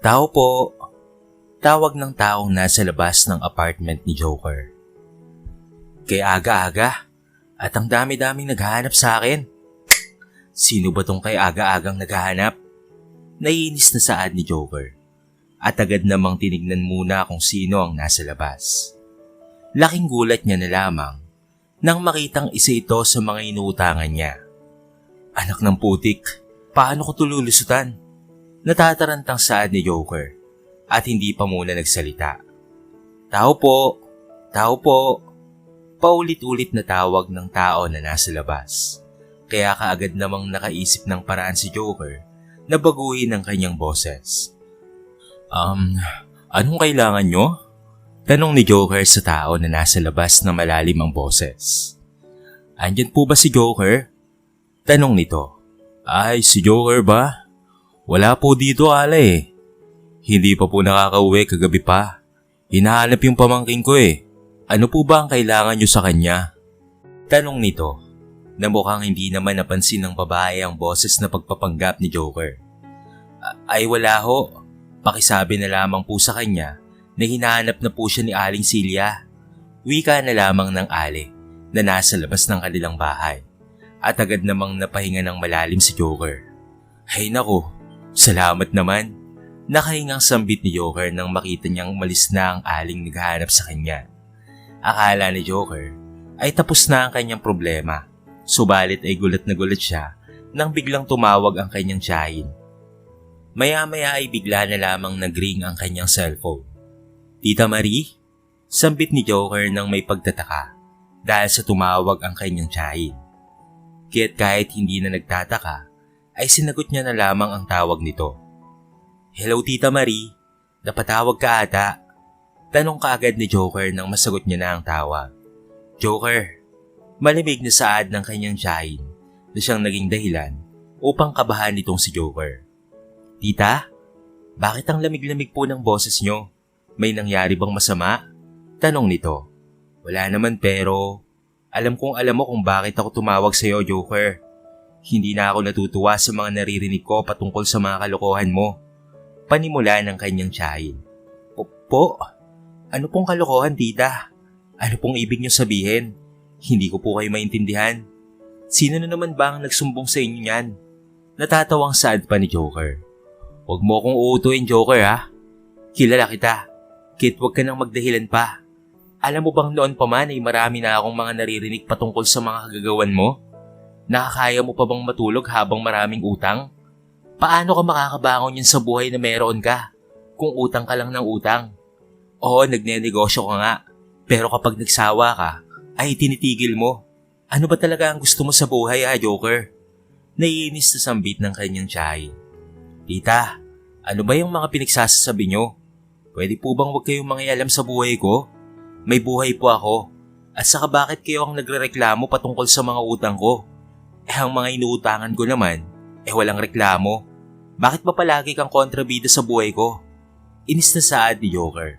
Tao po. Tawag ng taong nasa labas ng apartment ni Joker. Kaya aga-aga at ang dami-daming naghahanap sa akin. Sino ba tong kay aga-agang naghahanap? Naiinis na saad ni Joker at agad namang tinignan muna kung sino ang nasa labas. Laking gulat niya na lamang nang makitang isa ito sa mga inuutangan niya. Anak ng putik, paano ko tululusutan? Natatarantang saad ni Joker at hindi pa muna nagsalita. Tao po, tao po. Paulit-ulit na tawag ng tao na nasa labas. Kaya kaagad namang nakaisip ng paraan si Joker na baguhin ang kanyang boses. Um, anong kailangan nyo? Tanong ni Joker sa tao na nasa labas ng malalim ang boses. Andyan po ba si Joker? Tanong nito. Ay, si Joker ba? Wala po dito ala eh. Hindi pa po nakakauwi kagabi pa. Hinahanap yung pamangking ko eh. Ano po ba ang kailangan nyo sa kanya? Tanong nito na mukhang hindi naman napansin ng babae ang boses na pagpapanggap ni Joker. Ay wala ho. Pakisabi na lamang po sa kanya na hinahanap na po siya ni Aling Silya. Wika na lamang ng Ali na nasa labas ng kanilang bahay at agad namang napahinga ng malalim si Joker. Hay nako, salamat naman. Nakahingang sambit ni Joker nang makita niyang malis na ang aling naghahanap sa kanya. Akala ni Joker ay tapos na ang kanyang problema. Subalit ay gulat na gulat siya nang biglang tumawag ang kanyang tiyahin. Maya-maya ay bigla na lamang nagring ang kanyang cellphone. Tita Marie? Sambit ni Joker nang may pagtataka dahil sa tumawag ang kanyang tiyahin. Kaya't kahit hindi na nagtataka, ay sinagot niya na lamang ang tawag nito. Hello Tita Marie, napatawag ka ata. Tanong kaagad ni Joker nang masagot niya na ang tawag. Joker, malimig na saad ng kanyang tiyahin na siyang naging dahilan upang kabahan nitong si Joker. Tita, bakit ang lamig-lamig po ng boses nyo? May nangyari bang masama? Tanong nito. Wala naman pero alam kong alam mo kung bakit ako tumawag sa iyo, Joker. Hindi na ako natutuwa sa mga naririnig ko patungkol sa mga kalokohan mo. Panimula ng kanyang tiyahin. Po? Ano pong kalokohan, tita? Ano pong ibig niyo sabihin? Hindi ko po kayo maintindihan. Sino na naman ba ang nagsumbong sa inyo niyan? Natatawang sad pa ni Joker. Huwag mo akong uutuin, Joker ha. Kilala kita. Kit, huwag ka nang magdahilan pa. Alam mo bang noon pa man ay marami na akong mga naririnig patungkol sa mga kagagawan mo? Nakakaya mo pa bang matulog habang maraming utang? Paano ka makakabangon yan sa buhay na meron ka? Kung utang ka lang ng utang. Oo, nagnenegosyo ka nga. Pero kapag nagsawa ka, ay tinitigil mo. Ano ba talaga ang gusto mo sa buhay ha, Joker? Naiinis na sambit ng kanyang tiyahin. Tita, ano ba yung mga pinagsasasabi nyo? Pwede po bang huwag kayong mangialam sa buhay ko? May buhay po ako. At saka bakit kayo ang nagrereklamo patungkol sa mga utang ko? Eh ang mga inuutangan ko naman, eh walang reklamo. Bakit ba palagi kang kontrabida sa buhay ko? Inis na saad ni Joker.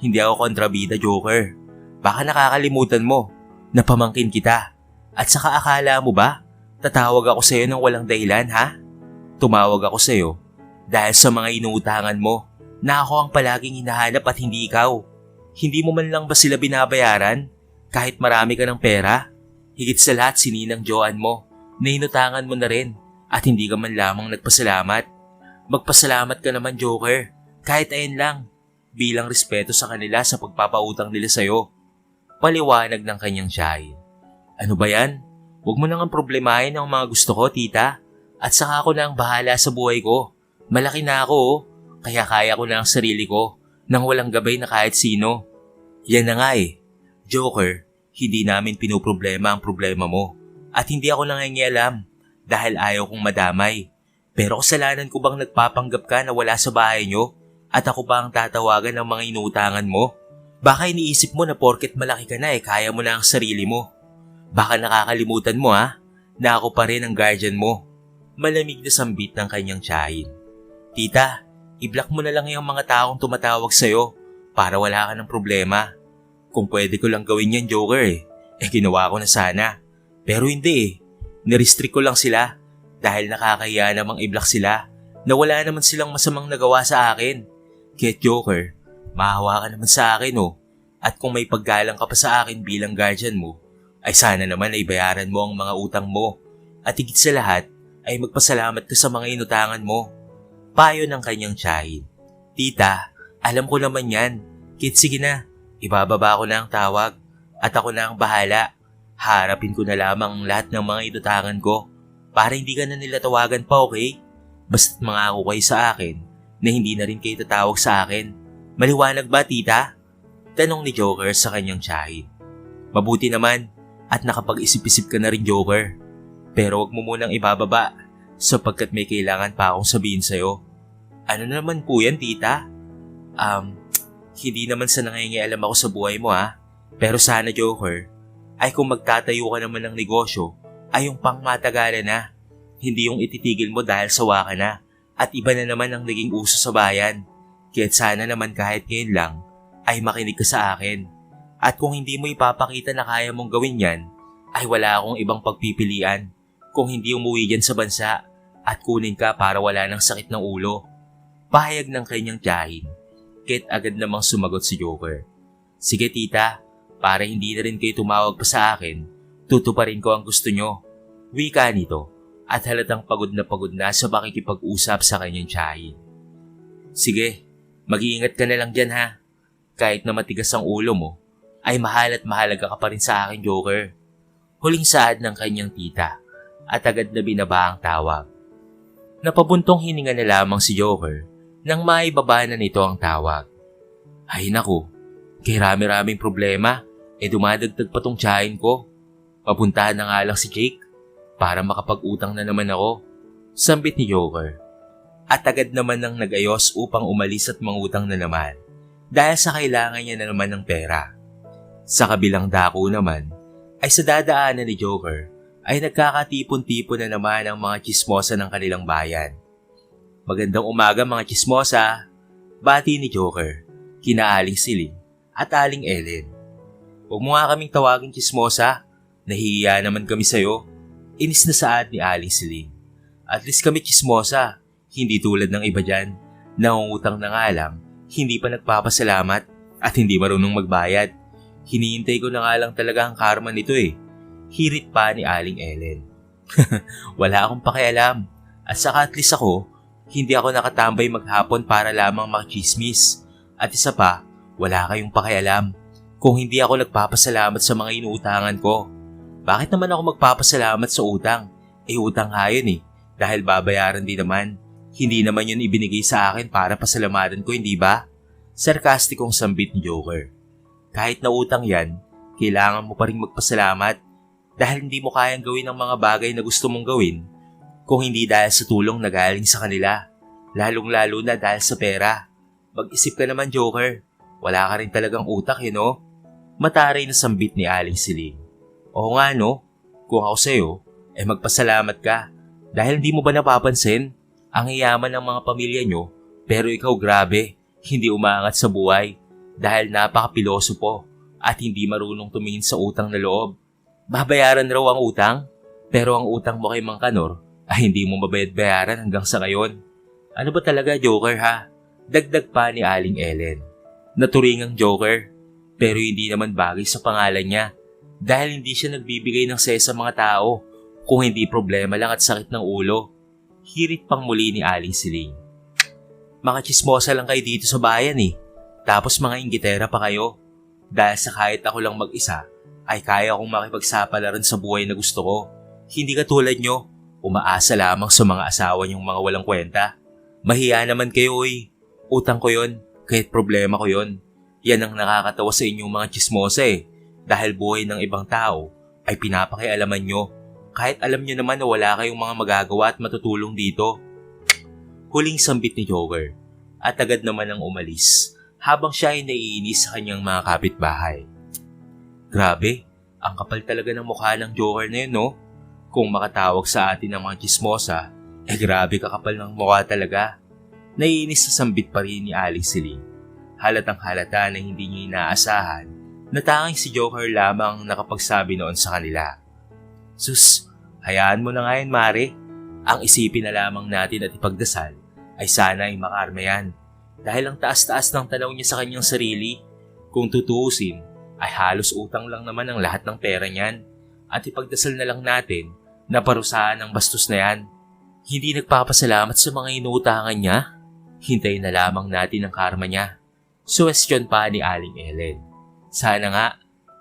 Hindi ako kontrabida, Joker. Baka nakakalimutan mo na pamangkin kita. At saka akala mo ba, tatawag ako sa iyo ng walang dahilan, ha? Tumawag ako sa iyo dahil sa mga inuutangan mo na ako ang palaging hinahanap at hindi ikaw. Hindi mo man lang ba sila binabayaran kahit marami ka ng pera? Higit sa lahat si Ninang Joan mo na inutangan mo na rin at hindi ka man lamang nagpasalamat. Magpasalamat ka naman Joker kahit ayan lang bilang respeto sa kanila sa pagpapautang nila sa'yo. Paliwanag ng kanyang tiyahin. Ano ba yan? Huwag mo nang ang problemahin ang mga gusto ko, tita. At saka ako na ang bahala sa buhay ko. Malaki na ako oh. Kaya kaya ko na ang sarili ko nang walang gabay na kahit sino. Yan na nga eh. Joker, hindi namin pinoproblema ang problema mo. At hindi ako nangangialam dahil ayaw kong madamay. Pero kasalanan ko bang nagpapanggap ka na wala sa bahay nyo at ako pa ang tatawagan ng mga inuutangan mo? Baka iniisip mo na porket malaki ka na eh kaya mo na ang sarili mo. Baka nakakalimutan mo ha na ako pa rin ang guardian mo. Malamig na sambit ng kanyang tiyahin. Tita, i-block mo na lang yung mga taong tumatawag sa'yo para wala ka ng problema. Kung pwede ko lang gawin yan, Joker eh, eh ginawa ko na sana. Pero hindi eh, nirestrict ko lang sila dahil nakakahiya namang i-block sila na wala naman silang masamang nagawa sa akin. Kaya Joker, mahawa ka naman sa akin oh. At kung may paggalang ka pa sa akin bilang guardian mo, ay sana naman ay bayaran mo ang mga utang mo. At higit sa lahat, ay magpasalamat ka sa mga inutangan mo. Payo ng kanyang tiyahin. Tita, alam ko naman yan. Kit sige na, ibababa ko na ang tawag. At ako na ang bahala. Harapin ko na lamang ang lahat ng mga inutangan ko. Para hindi ka na nila tawagan pa, okay? Basta't mangako kayo sa akin na hindi na rin kayo tatawag sa akin. Maliwanag ba, tita? Tanong ni Joker sa kanyang tiyahin. Mabuti naman at nakapag-isip-isip ka na rin, Joker. Pero wag mo munang ibababa sapagkat may kailangan pa akong sabihin sa'yo. Ano naman po yan, tita? Um, hindi naman sa nangingialam ako sa buhay mo ha. Pero sana, Joker, ay kung magtatayo ka naman ng negosyo, ay yung pangmatagalan na. Hindi yung ititigil mo dahil sawa ka na. At iba na naman ang naging uso sa bayan. Kaya't sana naman kahit ngayon lang, ay makinig ka sa akin. At kung hindi mo ipapakita na kaya mong gawin yan, ay wala akong ibang pagpipilian kung hindi umuwi dyan sa bansa at kunin ka para wala ng sakit ng ulo. Pahayag ng kanyang tiyahin. Kit agad namang sumagot si Joker. Sige tita, para hindi na rin kayo tumawag pa sa akin, tutuparin ko ang gusto nyo. Wika nito at halatang pagod na pagod na sa pakikipag-usap sa kanyang tiyahin. Sige, mag-iingat ka na lang dyan ha. Kahit na matigas ang ulo mo, ay mahal at mahalaga ka pa rin sa akin, Joker. Huling saad ng kanyang tita at agad na binaba ang tawag. Napabuntong hininga na lamang si Joker nang maibaba na nito ang tawag. Ay naku, kay rami-raming problema, e dumadagdag pa tong tiyahin ko. Papuntahan na nga lang si Jake para makapag-utang na naman ako. Sambit ni Joker. At agad naman nang nagayos upang umalis at mangutang na naman dahil sa kailangan niya na naman ng pera. Sa kabilang dako naman ay sa dadaanan ni Joker ay nagkakatipon-tipon na naman ang mga chismosa ng kanilang bayan. Magandang umaga mga chismosa, bati ni Joker, kina Aling Siling at Aling Ellen. Huwag mo nga kaming tawagin chismosa, nahihiya naman kami sa'yo. Inis na saad ni Aling Siling. At least kami chismosa, hindi tulad ng iba dyan, nangungutang na nga lang, hindi pa nagpapasalamat at hindi marunong magbayad. Hinihintay ko na nga lang talaga ang karma nito eh hirit pa ni Aling Ellen. Wala akong pakialam. At saka at least ako, hindi ako nakatambay maghapon para lamang makichismis. At isa pa, wala kayong pakialam kung hindi ako nagpapasalamat sa mga inuutangan ko. Bakit naman ako magpapasalamat sa utang? Eh utang nga yun eh, dahil babayaran din naman. Hindi naman yun ibinigay sa akin para pasalamatan ko, hindi ba? Sarkastikong sambit ni Joker. Kahit na utang yan, kailangan mo pa rin magpasalamat dahil hindi mo kayang gawin ang mga bagay na gusto mong gawin kung hindi dahil sa tulong na galing sa kanila, lalong-lalo na dahil sa pera. Mag-isip ka naman, Joker. Wala ka rin talagang utak, you know? Mataray na sambit ni Aling Siling. Oo nga, no? Kung ako sa'yo, eh magpasalamat ka. Dahil hindi mo ba napapansin? Ang yaman ng mga pamilya nyo, pero ikaw grabe, hindi umaangat sa buhay dahil napakapiloso po at hindi marunong tumingin sa utang na loob. Babayaran raw ang utang, pero ang utang mo kay Mang Kanor ay hindi mo mabayad-bayaran hanggang sa ngayon. Ano ba talaga, Joker ha? Dagdag pa ni Aling Ellen. Naturingang Joker, pero hindi naman bagay sa pangalan niya dahil hindi siya nagbibigay ng ses sa mga tao kung hindi problema lang at sakit ng ulo. Hirit pang muli ni Aling Siling. Mga chismosa lang kayo dito sa bayan eh. Tapos mga inggitera pa kayo. Dahil sa kahit ako lang mag-isa, ay kaya kong makipagsapalaran sa buhay na gusto ko. Hindi katulad nyo, umaasa lamang sa mga asawa niyong mga walang kwenta. Mahiya naman kayo eh. Utang ko yon, kahit problema ko yon. Yan ang nakakatawa sa inyong mga chismosa eh. Dahil buhay ng ibang tao ay pinapakialaman nyo. Kahit alam nyo naman na wala kayong mga magagawa at matutulong dito. Huling sambit ni Joker at agad naman ang umalis habang siya ay naiinis sa kanyang mga kapitbahay. Grabe, ang kapal talaga ng mukha ng Joker na yun, no? Kung makatawag sa atin ng mga chismosa, eh grabe kakapal ng mukha talaga. Naiinis sa sambit pa rin ni Aling Siling. Halatang halata na hindi niya inaasahan na tanging si Joker lamang nakapagsabi noon sa kanila. Sus, hayaan mo na nga yan, Mare. Ang isipin na lamang natin at ipagdasal ay sana ay makarma yan. Dahil ang taas-taas ng tanaw niya sa kanyang sarili, kung tutuusin, ay halos utang lang naman ang lahat ng pera niyan. At ipagdasal na lang natin na parusahan ang bastos na yan. Hindi nagpapasalamat sa mga inuutangan niya. Hintayin na lamang natin ang karma niya. Suwestyon pa ni Aling Ellen. Sana nga,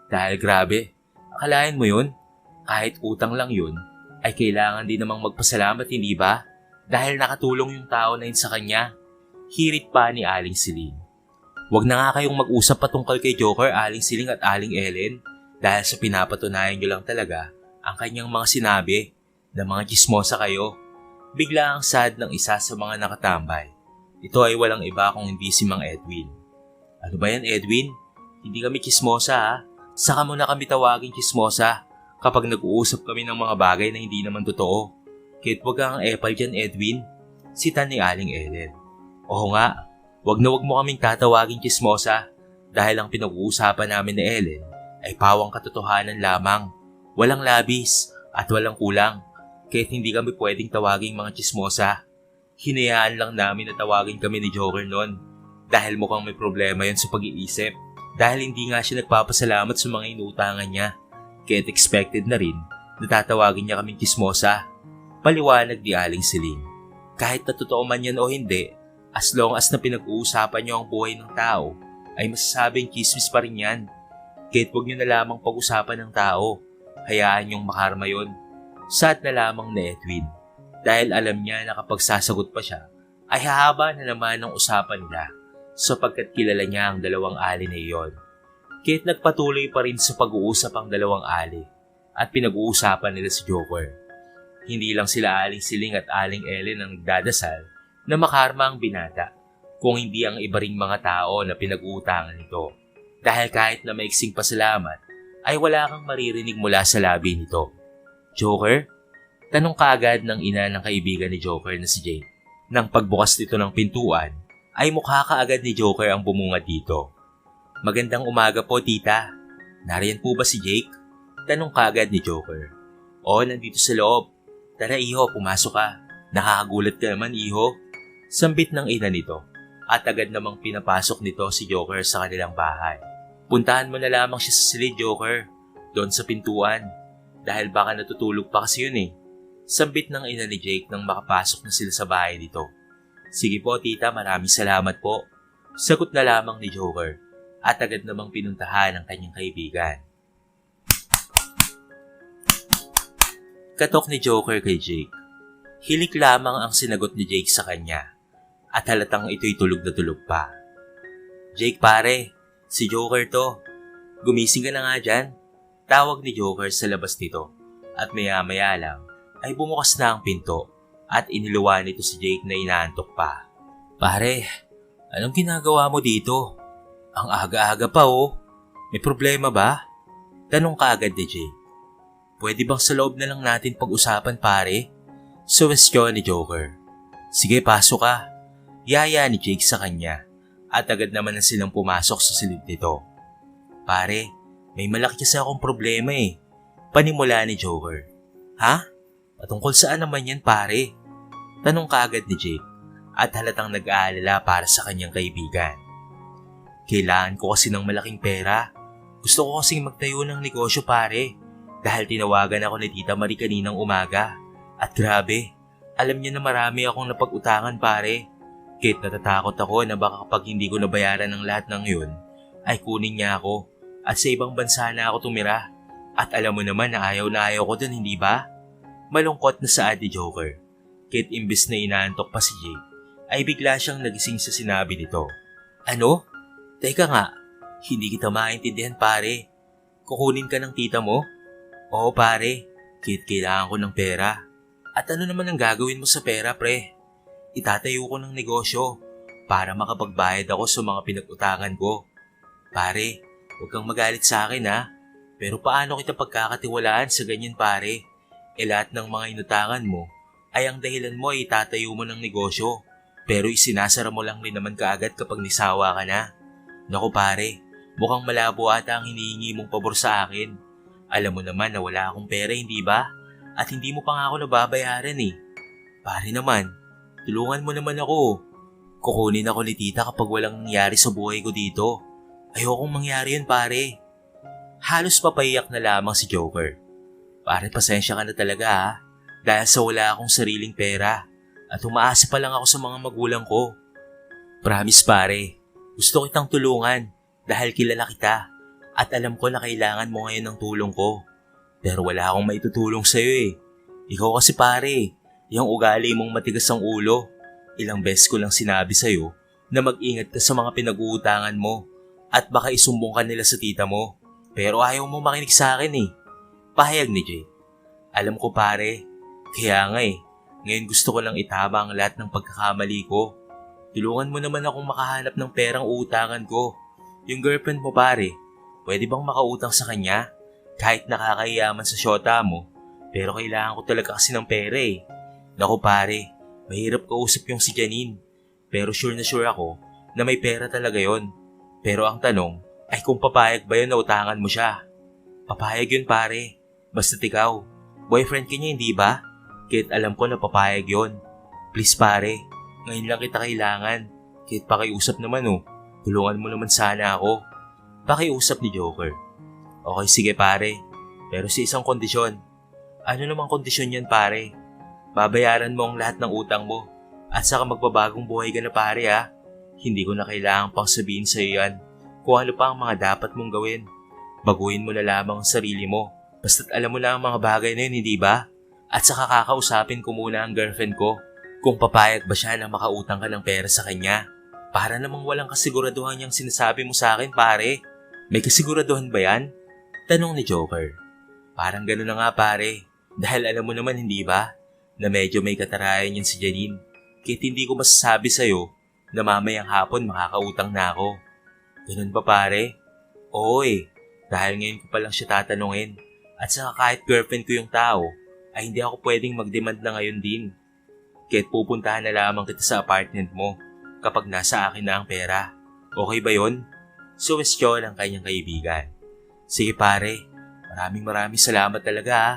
dahil grabe, akalain mo yun? Kahit utang lang yun, ay kailangan din namang magpasalamat, hindi ba? Dahil nakatulong yung tao na yun sa kanya. Hirit pa ni Aling Siling. Huwag na nga kayong mag-usap patungkol kay Joker, Aling Siling at Aling Ellen dahil sa pinapatunayan nyo lang talaga ang kanyang mga sinabi na mga chismosa kayo. Bigla ang sad ng isa sa mga nakatambay. Ito ay walang iba kung hindi si Mang Edwin. Ano ba yan Edwin? Hindi kami chismosa ha. Saka mo na kami tawagin chismosa kapag nag-uusap kami ng mga bagay na hindi naman totoo. Kahit wag kang epal dyan Edwin. Sita ni Aling Ellen. Oo nga, wag na wag mo kaming tatawagin chismosa dahil ang pinag-uusapan namin ni Ellen ay pawang katotohanan lamang. Walang labis at walang kulang. Kahit hindi kami pwedeng tawaging mga chismosa. Hinayaan lang namin na tawagin kami ni Joker noon dahil mukhang may problema yon sa pag-iisip. Dahil hindi nga siya nagpapasalamat sa mga inutangan niya. Kaya't expected na rin na tatawagin niya kaming chismosa. Paliwanag ni Aling Siling. Kahit na totoo man yan o hindi, as long as na pinag-uusapan niyo ang buhay ng tao, ay masasabing chismis pa rin yan. Kahit huwag niyo na lamang pag-usapan ng tao, hayaan niyong makarma yon. Sad na lamang ni Edwin dahil alam niya na kapag sasagot pa siya, ay hahaba na naman ang usapan nila sapagkat kilala niya ang dalawang ali na iyon. Kahit nagpatuloy pa rin sa pag-uusap ang dalawang ali at pinag-uusapan nila si Joker. Hindi lang sila Aling Siling at Aling Ellen ang nagdadasal na makarma ang binata kung hindi ang iba ring mga tao na pinag-uutangan nito. Dahil kahit na maiksing pasalamat, ay wala kang maririnig mula sa labi nito. Joker? Tanong kaagad ng ina ng kaibigan ni Joker na si Jake. Nang pagbukas nito ng pintuan, ay mukha kaagad ni Joker ang bumungad dito. Magandang umaga po, tita. Nariyan po ba si Jake? Tanong kaagad ni Joker. Oo, nandito sa loob. Tara iho, pumasok ka. Nakakagulat ka naman, iho. Sambit ng ina nito at agad namang pinapasok nito si Joker sa kanilang bahay. Puntahan mo na lamang siya sa silid, Joker. Doon sa pintuan. Dahil baka natutulog pa kasi yun eh. Sambit ng ina ni Jake nang makapasok na sila sa bahay nito. Sige po tita, maraming salamat po. Sagot na lamang ni Joker at agad namang pinuntahan ang kanyang kaibigan. Katok ni Joker kay Jake. Hilik lamang ang sinagot ni Jake sa kanya at halatang ito'y tulog na tulog pa. Jake pare, si Joker to. Gumising ka na nga dyan. Tawag ni Joker sa labas nito at maya-maya lang ay bumukas na ang pinto at iniluwa nito si Jake na inaantok pa. Pare, anong ginagawa mo dito? Ang aga-aga pa oh. May problema ba? Tanong kaagad ni Jake. Pwede bang sa loob na lang natin pag-usapan pare? Suwestyon ni Joker. Sige, pasok ka. Yaya ni Jake sa kanya at agad naman na silang pumasok sa silid nito. Pare, may malaki kasi akong problema eh. Panimula ni Joker. Ha? Patungkol saan naman yan pare? Tanong kaagad ni Jake at halatang nag-aalala para sa kanyang kaibigan. Kailangan ko kasi ng malaking pera. Gusto ko kasing magtayo ng negosyo pare dahil tinawagan ako ni Tita Marie kaninang umaga. At grabe, alam niya na marami akong napag-utangan pare. Kahit natatakot ako na baka kapag hindi ko nabayaran ng lahat ng yun, ay kunin niya ako at sa ibang bansa na ako tumira. At alam mo naman na ayaw na ayaw ko dun, hindi ba? Malungkot na sa ni Joker. Kahit imbes na inaantok pa si Jake, ay bigla siyang nagising sa sinabi nito. Ano? Teka nga, hindi kita maintindihan pare. Kukunin ka ng tita mo? Oo pare, kahit kailangan ko ng pera. At ano naman ang gagawin mo sa pera pre? Itatayo ko ng negosyo para makapagbayad ako sa mga pinag-utangan ko. Pare, huwag kang magalit sa akin ha. Pero paano kita pagkakatiwalaan sa ganyan pare? E lahat ng mga inutangan mo ay ang dahilan mo ay itatayo mo ng negosyo. Pero isinasara mo lang rin naman kaagad kapag nisawa ka na. Naku pare, mukhang malabo ata ang hinihingi mong pabor sa akin. Alam mo naman na wala akong pera, hindi ba? At hindi mo pa nga ako nababayaran eh. Pare naman, tulungan mo naman ako. Kukunin ako ni tita kapag walang nangyari sa buhay ko dito. Ayokong mangyari yun pare. Halos papaiyak na lamang si Joker. Pare, pasensya ka na talaga ha. Dahil sa wala akong sariling pera. At umaasa pa lang ako sa mga magulang ko. Promise pare, gusto kitang tulungan dahil kilala kita. At alam ko na kailangan mo ngayon ng tulong ko. Pero wala akong maitutulong sa'yo eh. Ikaw kasi pare, yung ugali mong matigas ang ulo. Ilang beses ko lang sinabi sa'yo na mag-ingat ka sa mga pinag-uutangan mo at baka isumbong ka nila sa tita mo. Pero ayaw mo makinig sa akin eh. Pahayag ni Jay. Alam ko pare, kaya nga eh, ngayon gusto ko lang itama ang lahat ng pagkakamali ko. Tulungan mo naman akong makahanap ng perang uutangan ko. Yung girlfriend mo pare, pwede bang makautang sa kanya? Kahit nakakayaman sa syota mo, pero kailangan ko talaga kasi ng pera eh. Naku pare, mahirap kausap yung si Janine. Pero sure na sure ako na may pera talaga yon. Pero ang tanong ay kung papayag ba yun na utangan mo siya. Papayag yun pare. Basta't ikaw, boyfriend ka niya hindi ba? Kahit alam ko na papayag yon. Please pare, ngayon lang kita kailangan. Kahit pakiusap naman oh, tulungan mo naman sana ako. Pakiusap ni Joker. Okay sige pare, pero sa isang kondisyon. Ano namang kondisyon yan pare? Babayaran mo ang lahat ng utang mo at saka magbabagong buhay ka na pare ha. Hindi ko na kailangan pang sabihin sa iyo yan kung ano pa ang mga dapat mong gawin. Baguhin mo na lamang ang sarili mo. Basta't alam mo lang ang mga bagay na yun, hindi ba? At saka kakausapin ko muna ang girlfriend ko kung papayag ba siya na makautang ka ng pera sa kanya. Para namang walang kasiguraduhan yung sinasabi mo sa akin pare. May kasiguraduhan ba yan? Tanong ni Joker. Parang gano'n na nga pare. Dahil alam mo naman hindi ba? Na medyo may katarayan yan si Janine. Kahit hindi ko masasabi sa'yo na mamayang hapon makakautang na ako. Ganun ba pare? Oo eh. Dahil ngayon ko pa lang siya tatanungin. At saka kahit girlfriend ko yung tao, ay hindi ako pwedeng mag-demand na ngayon din. Kahit pupuntahan na lamang kita sa apartment mo kapag nasa akin na ang pera. Okay ba yon? Suwestyon ang kanyang kaibigan. Sige pare, maraming maraming salamat talaga ha.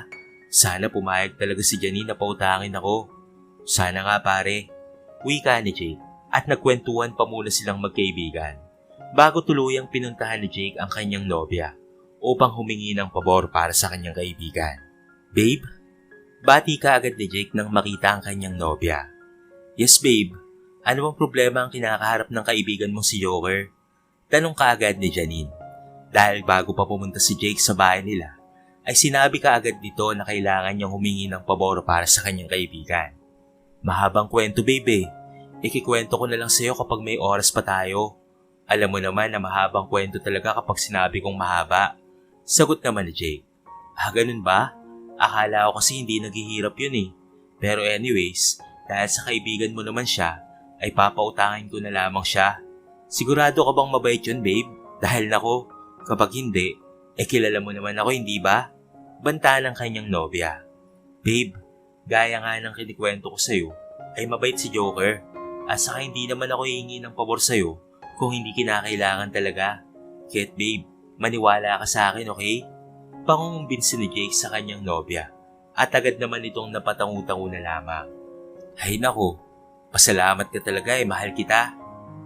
Sana pumayag talaga si Janine na pautangin ako. Sana nga pare. Wika ni Jake at nagkwentuhan pa muna silang magkaibigan bago tuluyang pinuntahan ni Jake ang kanyang nobya upang humingi ng pabor para sa kanyang kaibigan. Babe, bati ka agad ni Jake nang makita ang kanyang nobya. Yes babe, ano bang problema ang kinakaharap ng kaibigan mong si Joker? Tanong ka agad ni Janine. Dahil bago pa pumunta si Jake sa bahay nila, ay sinabi ka agad dito na kailangan niyang humingi ng pabor para sa kanyang kaibigan. Mahabang kwento babe Ikikwento ko na lang sa'yo kapag may oras pa tayo. Alam mo naman na mahabang kwento talaga kapag sinabi kong mahaba. Sagot naman ni Jake. Ah, ganun ba? Akala ko kasi hindi naghihirap yun eh. Pero anyways, dahil sa kaibigan mo naman siya, ay papautangin ko na lamang siya. Sigurado ka bang mabait yun, babe? Dahil nako, kapag hindi, eh kilala mo naman ako, hindi ba? Banta ng kanyang nobya. Babe, gaya nga ng kinikwento ko sa'yo, ay mabait si Joker. At saka hindi naman ako hihingi ng pabor sa'yo kung hindi kinakailangan talaga. Kit babe, maniwala ka sa akin, okay? Pangungumbinsi ni Jake sa kanyang nobya at agad naman itong napatangutango na lamang. Ay nako, pasalamat ka talaga eh, mahal kita.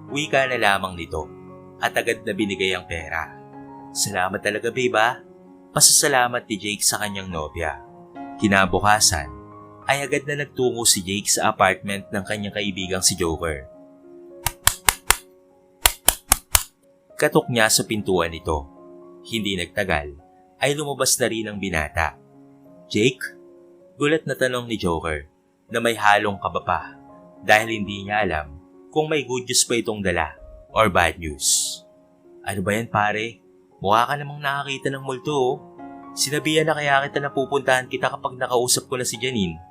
Uwi ka na lamang nito at agad na binigay ang pera. Salamat talaga babe ah. Pasasalamat ni Jake sa kanyang nobya. Kinabukasan, ay agad na nagtungo si Jake sa apartment ng kanyang kaibigang si Joker. Katok niya sa pintuan nito. Hindi nagtagal, ay lumabas na rin ang binata. Jake? Gulat na tanong ni Joker na may halong kaba pa dahil hindi niya alam kung may good news pa itong dala or bad news. Ano ba yan pare? Mukha ka namang nakakita ng multo oh. Sinabihan na kaya kita na pupuntahan kita kapag nakausap ko na si Janine.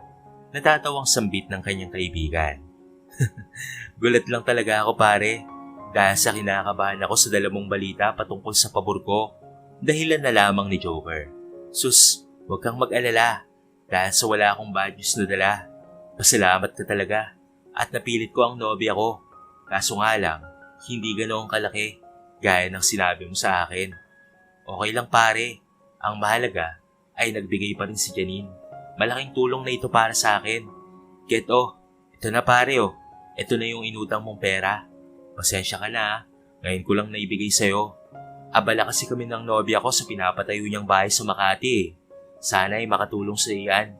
Natatawang sambit ng kanyang kaibigan. Gulat lang talaga ako pare dahil sa kinakabahan ako sa dalamong balita patungkol sa pabor ko. Dahilan na lamang ni Joker. Sus, huwag kang mag-alala dahil sa wala akong bad news na dala. Pasalamat ka talaga at napilit ko ang nobya ko. Kaso nga lang, hindi ganoong kalaki gaya ng sinabi mo sa akin. Okay lang pare, ang mahalaga ay nagbigay pa rin si Janine. Malaking tulong na ito para sa akin. Get oh, Ito na pare oh, ito na yung inutang mong pera. Pasensya ka na ah. ngayon ko lang naibigay sa'yo. Abala kasi kami ng nobya ko sa pinapatayo niyang bahay sa Makati eh. Sana ay makatulong sa iyan.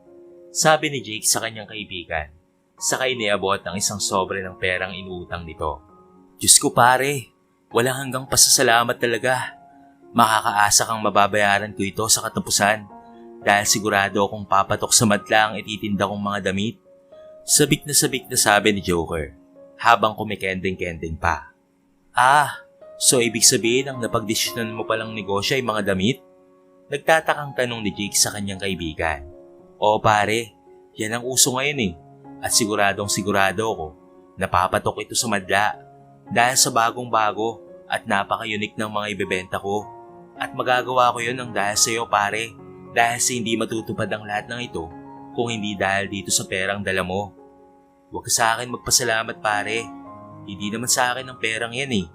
Sabi ni Jake sa kanyang kaibigan. Saka iniabot ng isang sobre ng perang inuutang nito. Diyos ko pare, walang hanggang pasasalamat talaga. Makakaasa kang mababayaran ko ito sa katapusan dahil sigurado akong papatok sa madla ang ititinda kong mga damit. Sabik na sabik na sabi ni Joker habang kumikending-kending pa. Ah, so ibig sabihin ang napagdesisyonan mo palang negosyo ay mga damit? Nagtatakang tanong ni Jake sa kanyang kaibigan. Oo pare, yan ang uso ngayon eh. At siguradong sigurado ako, napapatok ito sa madla dahil sa bagong bago at napaka-unique ng mga ibebenta ko. At magagawa ko yun ng dahil sa iyo pare, dahil sa hindi matutupad ang lahat ng ito kung hindi dahil dito sa perang dala mo. Huwag ka sa akin magpasalamat pare, hindi naman sa akin ang perang yan eh.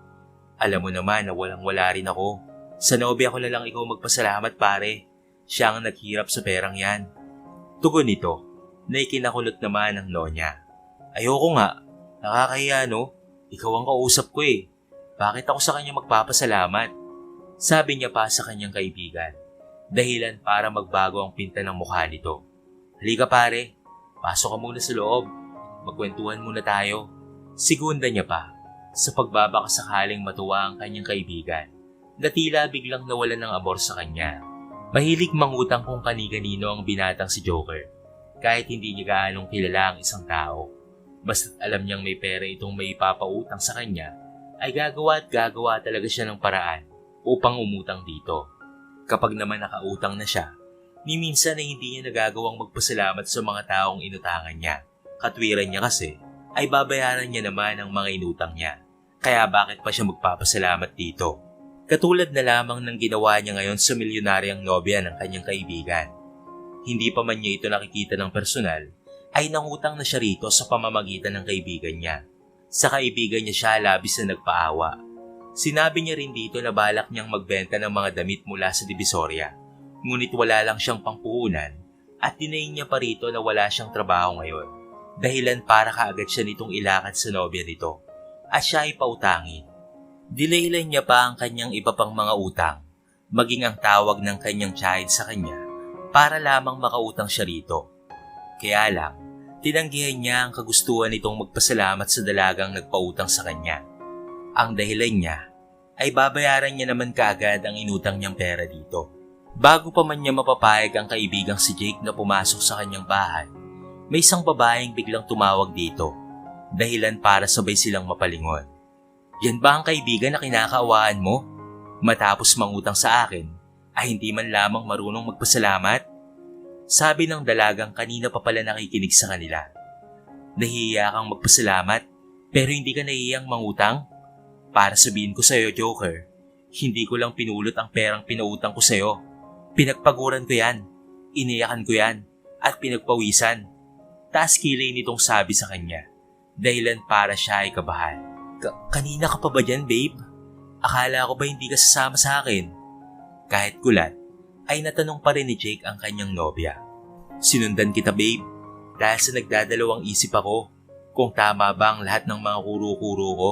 Alam mo naman na walang wala rin ako. Sa nobya ko na lang ikaw magpasalamat pare, siya ang naghirap sa perang yan. Tugon nito, na ikinakulot naman ng nonya. Ayoko nga, nakakahiya no, ikaw ang kausap ko eh. Bakit ako sa kanya magpapasalamat? Sabi niya pa sa kanyang kaibigan. Dahilan para magbago ang pinta ng mukha nito. Halika pare, pasok ka muna sa loob. Magkwentuhan muna tayo. Sigunda niya pa sa pagbabaka sakaling matuwa ang kanyang kaibigan na tila biglang nawala ng abor sa kanya. Mahilig mangutang kung kani-kanino ang binatang si Joker kahit hindi niya gaanong kilala ang isang tao. Basta't alam niyang may pera itong may ipapautang sa kanya, ay gagawa at gagawa talaga siya ng paraan upang umutang dito. Kapag naman nakautang na siya, ni minsan ay hindi niya nagagawang magpasalamat sa mga taong inutangan niya. Katwiran niya kasi ay babayaran niya naman ang mga inutang niya. Kaya bakit pa siya magpapasalamat dito? Katulad na lamang ng ginawa niya ngayon sa milyonaryang nobya ng kanyang kaibigan. Hindi pa man niya ito nakikita ng personal, ay nangutang na siya rito sa pamamagitan ng kaibigan niya. Sa kaibigan niya siya labis na nagpaawa Sinabi niya rin dito na balak niyang magbenta ng mga damit mula sa Divisoria. Ngunit wala lang siyang pangpuhunan at dinayin niya pa rito na wala siyang trabaho ngayon. Dahilan para kaagad siya nitong ilakad sa nobya nito at siya ay pautangin. Dilaylan niya pa ang kanyang iba pang mga utang, maging ang tawag ng kanyang child sa kanya para lamang makautang siya rito. Kaya lang, tinanggihan niya ang kagustuhan nitong magpasalamat sa dalagang nagpautang sa kanya ang dahilan niya ay babayaran niya naman kaagad ang inutang niyang pera dito. Bago pa man niya mapapayag ang kaibigang si Jake na pumasok sa kanyang bahay, may isang babaeng biglang tumawag dito, dahilan para sabay silang mapalingon. Yan ba ang kaibigan na kinakaawaan mo? Matapos mangutang sa akin, ay hindi man lamang marunong magpasalamat? Sabi ng dalagang kanina pa pala nakikinig sa kanila. Nahihiya kang magpasalamat, pero hindi ka nahihiyang mangutang? Para sabihin ko sa'yo, Joker, hindi ko lang pinulot ang perang pinautang ko sa'yo. Pinagpaguran ko yan, iniyakan ko yan, at pinagpawisan. Taas kilay nitong sabi sa kanya, dahilan para siya ay kabahan. Ka- kanina ka pa ba dyan, babe? Akala ko ba hindi ka sasama sa akin? Kahit gulat, ay natanong pa rin ni Jake ang kanyang nobya. Sinundan kita, babe, dahil sa nagdadalawang isip ako kung tama ba ang lahat ng mga kuro-kuro ko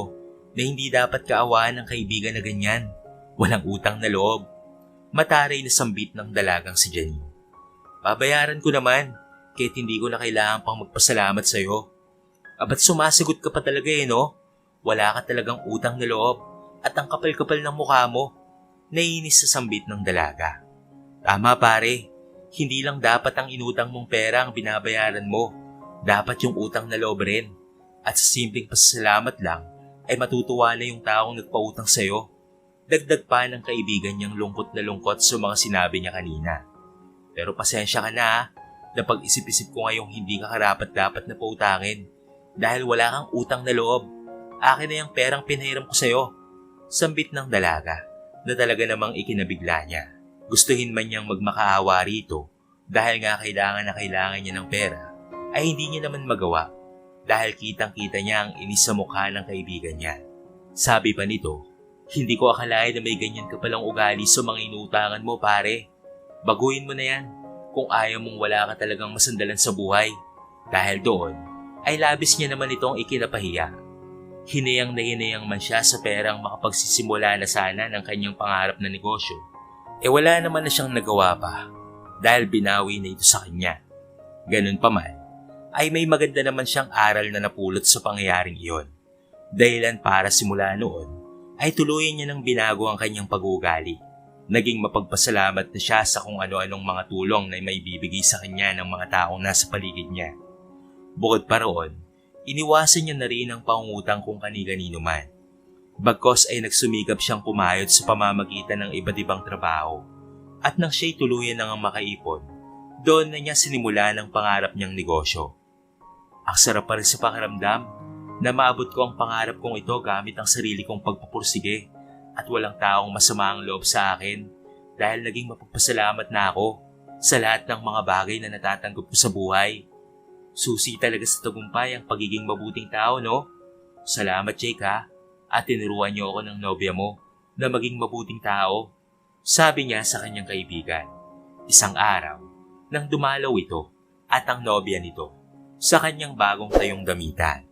na hindi dapat kaawaan ng kaibigan na ganyan. Walang utang na loob. Mataray na sambit ng dalagang si Janine. Babayaran ko naman, kahit hindi ko na kailangan pang magpasalamat sa'yo. Abat sumasagot ka pa talaga eh no? Wala ka talagang utang na loob at ang kapal-kapal ng mukha mo. Nainis sa sambit ng dalaga. Tama pare, hindi lang dapat ang inutang mong pera ang binabayaran mo. Dapat yung utang na loob rin. At sa simpleng pasasalamat lang, ay matutuwa na yung taong nagpautang sa'yo. Dagdag pa ng kaibigan niyang lungkot na lungkot sa mga sinabi niya kanina. Pero pasensya ka na ha, na pag-isip-isip ko ngayong hindi ka karapat-dapat na pautangin dahil wala kang utang na loob. Akin na yung perang pinahiram ko sa'yo. Sambit ng dalaga na talaga namang ikinabigla niya. Gustuhin man niyang magmakaawa rito dahil nga kailangan na kailangan niya ng pera ay hindi niya naman magawa dahil kitang-kita niya ang inis sa mukha ng kaibigan niya. Sabi pa nito, hindi ko akalain na may ganyan ka palang ugali sa mga inutangan mo pare. Baguhin mo na yan kung ayaw mong wala ka talagang masandalan sa buhay. Dahil doon, ay labis niya naman itong ikinapahiya. Hinayang na hinayang man siya sa perang makapagsisimula na sana ng kanyang pangarap na negosyo. E wala naman na siyang nagawa pa dahil binawi na ito sa kanya. Ganun pa man, ay may maganda naman siyang aral na napulot sa pangyayaring iyon. Dahilan para simula noon ay tuluyan niya ng binago ang kanyang pag-uugali. Naging mapagpasalamat na siya sa kung ano-anong mga tulong na may bibigay sa kanya ng mga taong nasa paligid niya. Bukod pa roon, iniwasan niya na rin ang pangungutang kung kani-kanino man. Bagkos ay nagsumikap siyang pumayot sa pamamagitan ng iba't ibang trabaho. At nang siya'y tuluyan ng makaipon, doon na niya sinimula ng pangarap niyang negosyo. Ang sarap pa rin sa pakiramdam na maabot ko ang pangarap kong ito gamit ang sarili kong pagpupursige at walang taong masama ang loob sa akin dahil naging mapagpasalamat na ako sa lahat ng mga bagay na natatanggap ko sa buhay. Susi talaga sa tagumpay ang pagiging mabuting tao, no? Salamat, Jake, ha? At tinuruan niyo ako ng nobya mo na maging mabuting tao. Sabi niya sa kanyang kaibigan. Isang araw, nang dumalaw ito at ang nobya nito sa kanyang bagong tayong gamitan.